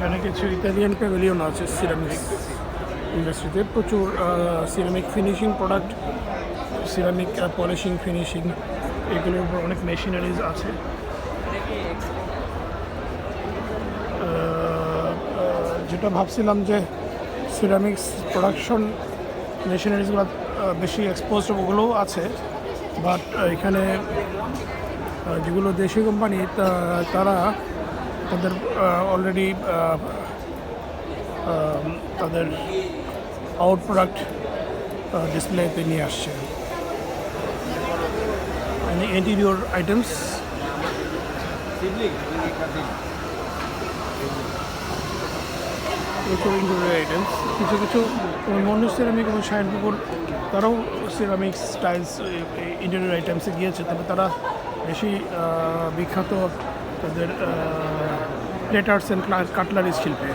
এখানে কিছু Italian pavilion আছে সিরামিক্স ইন্ডাস্ট্রিতে প্রচুর ceramic finishing product ceramic polishing finishing এগুলোর উপর অনেক মেশিনারিজ আছে। যেটা ভাবছিলাম যে সিরামিক্স প্রোডাকশন মেশিনারিজগুলো বেশি এক্সপোজ ওগুলোও আছে বাট এখানে যেগুলো দেশি কোম্পানি তারা তাদের অলরেডি তাদের আউট প্রোডাক্ট ডিসপ্লেতে নিয়ে আসছে। ইন্টেরিয়র আইটেমস ইন্টেরিয়র আইটেমস কিছু কিছু মন্য সিরামিক এবং শাহিনপুকুর তারাও সিরামিক স্টাইলস ইন্টেরিয়র আইটেমসে গিয়েছে। তবে তারা বেশি বিখ্যাত তাদের প্লেটার্স অ্যান্ড কাটলারিজ শিল্পে।